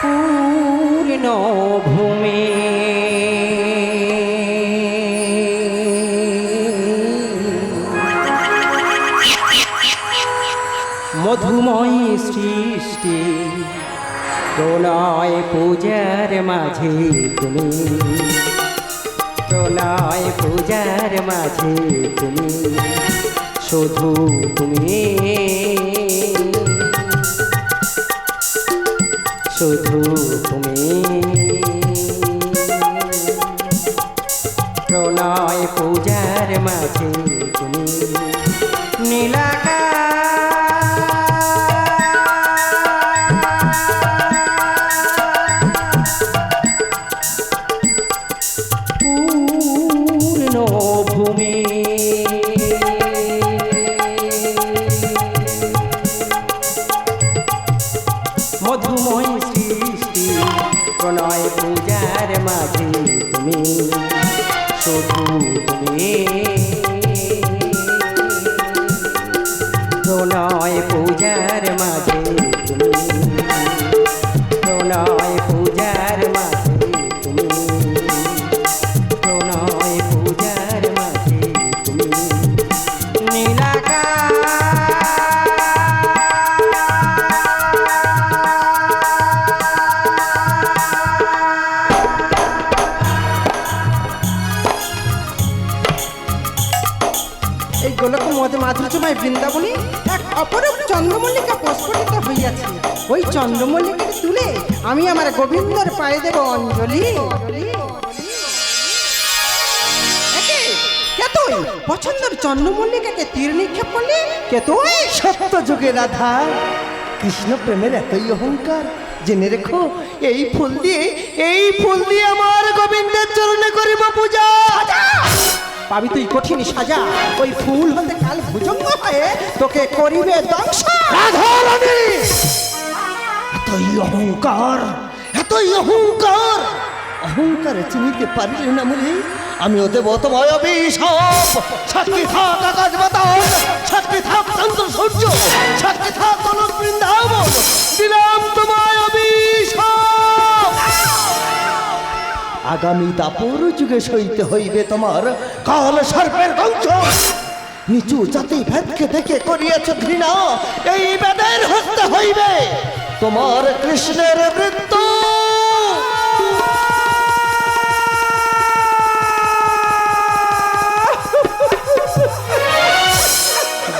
পূর্ণ ভূমি মধুময় সৃষ্টি প্রণয় পূজার মাঝে তুমি। প্রণয় পূজার মাঝে তুমি শুধু তুমি। শুধু তুমি। প্রণয় পূজার মাঝে পূজার মাঝে। গোলক মদ মাধুর্যময় বৃন্দাবনী এক অপরূপ চন্দ্রমল্লিকা প্রস্ফুটিত হইয়াছে। ওই চন্দ্রমল্লিকাকে তুলে আমি আমার গোবিন্দর পায়ে দেব অঞ্জলি। একে, কে তুই? পছন্দের চন্দ্রমল্লিকাকে তীর নিক্ষেপ করলি? কে তুই? সত্য যুগে রাধা কৃষ্ণ প্রেমের এতই অহংকার। জেনে রেখো এই ফুল দিয়ে এই ফুল দিয়ে আমার গোবিন্দের চরণে করিব পূজা। পাবি তুই কঠিন সাজা। ওই ফুল হতে কাল ভুজঙ্গ হয়ে তোকে করিবে দংশ। রাধারানী! এতই অহংকার এতই অহংকার। অহংকারে চিনিতে পারলে না মনে আমি ওতে তোমায় অভিশাপ। সাক্ষী থাক আকাশ বাতাস সাক্ষী থাক চন্দ্র সূর্য সাক্ষী থাক কনক বৃন্দাবন। দিলাম তোমায় অভিশাপ। আগামী দাপর যুগে সইতে হইবে তোমার কাল সর্পের বংশ নিচু জাতি ভেদকে দেখে করিয়াছ ঘৃণা, এই বেদের হতে হইবে তোমার কৃষ্ণের মৃত্যু।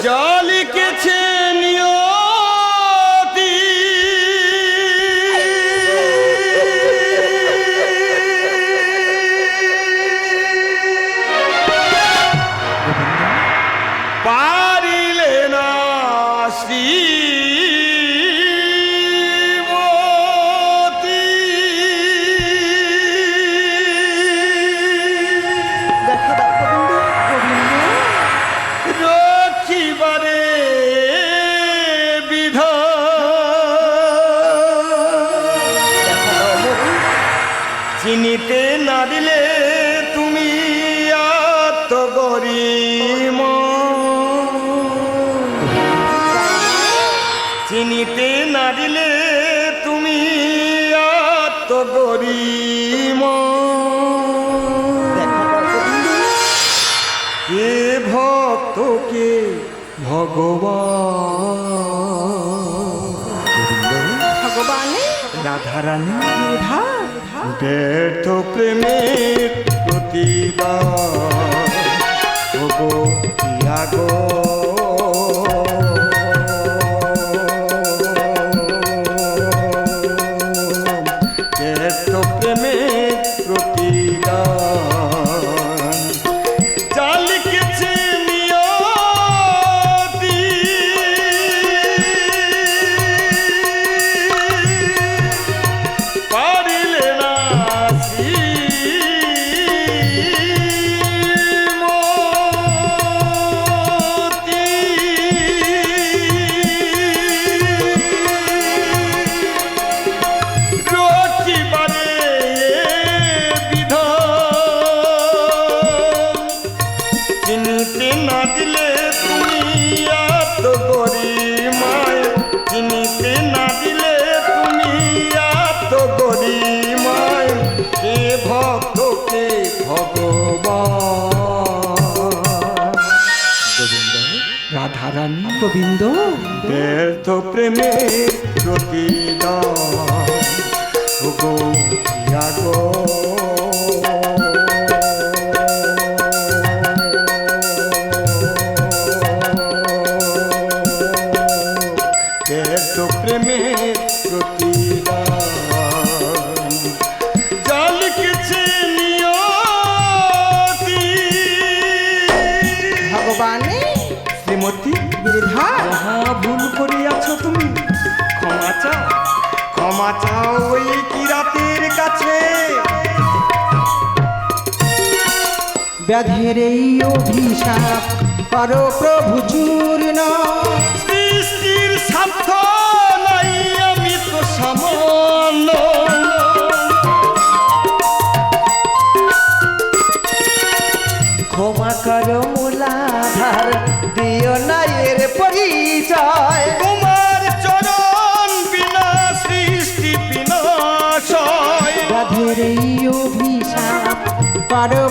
যা লিখেছে চিনিতে না দিলে তুমি আত্মগরিম। দেখা দাও গোবিন্দ কে ভগবান? ভগবানে? রাধারানী ব্যর্থ প্রেমের প্রেমের প্রেমে প্রিয়া গো। এত প্রেমের প্রতিদান। ব্যাধের এই অভিশাপ করো প্রভু চূর্ণ। সৃষ্টির স্বার্থ নাই আমি তো সামান্য। ক্ষমা করো মুলাধার দিও না এর পরিচয়। তোমার চরণ বিনা সৃষ্টি বিনাশয়। ব্যাধের এই অভিশাপ করো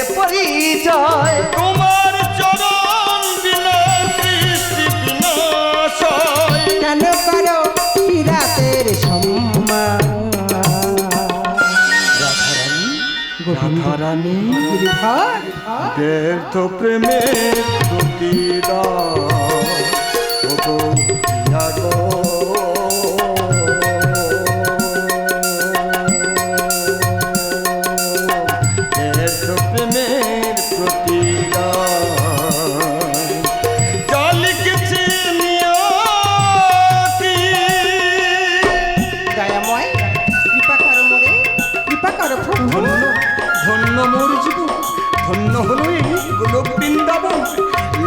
না পরিচয়। তোমার চরণ বিনা সৃষ্টি বিনাশয়। কেন করো কিরাতের সম্মান? রাধারানী গিরিধার ব্যর্থ প্রেমের প্রতিদান। ধন্য ধন্য মোর জীবন, ধন্য গোলক বৃন্দাবন।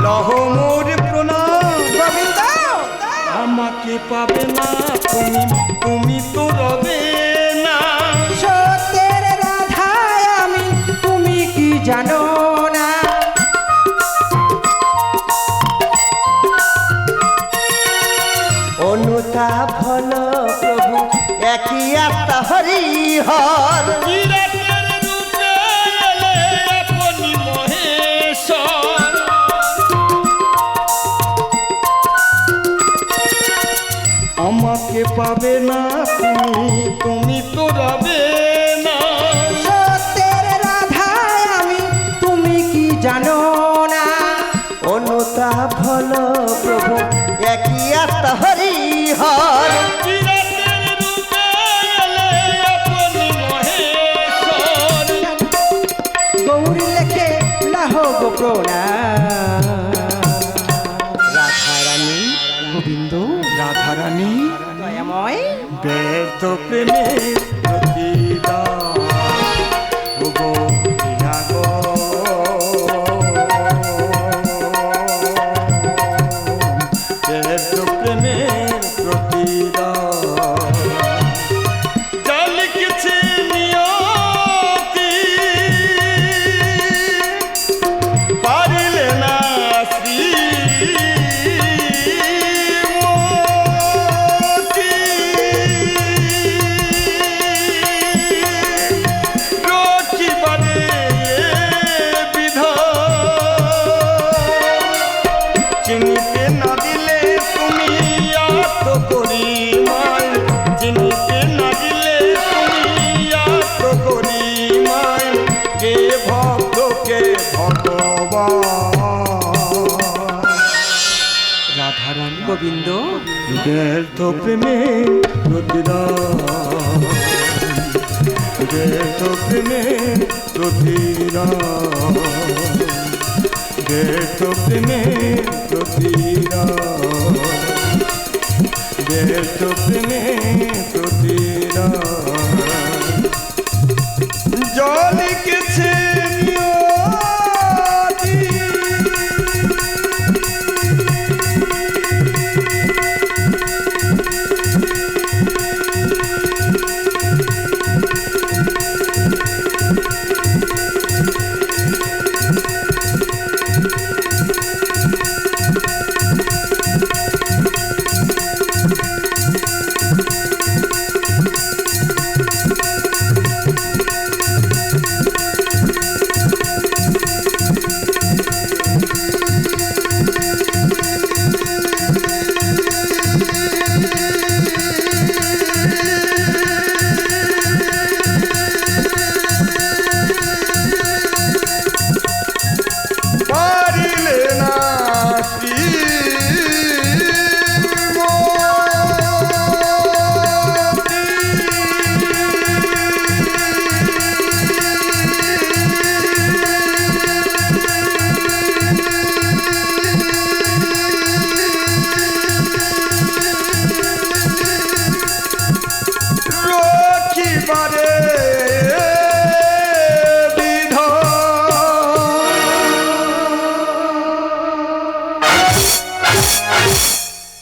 লহ মোর প্রণাম। আমাকে পাবে না তুমি তুমি তো রবে না। সত্যের রাধায় আমি, তুমি কি জানো না? অনুতাপ প্রভু, একই আত্মা হরিহর বিরাটের রাধারানী গোবিন্দ রাধারানী। দয়াময়। বেদ প্রেমের রাধারানী গোবিন্দ। ব্যর্থ প্রেমে রতিরাম ব্যর্থ প্রেমে রতিরাম ব্যর্থ প্রেমে রতিরাম ব্যর্থ প্রেমে রতিরাম জল কিছু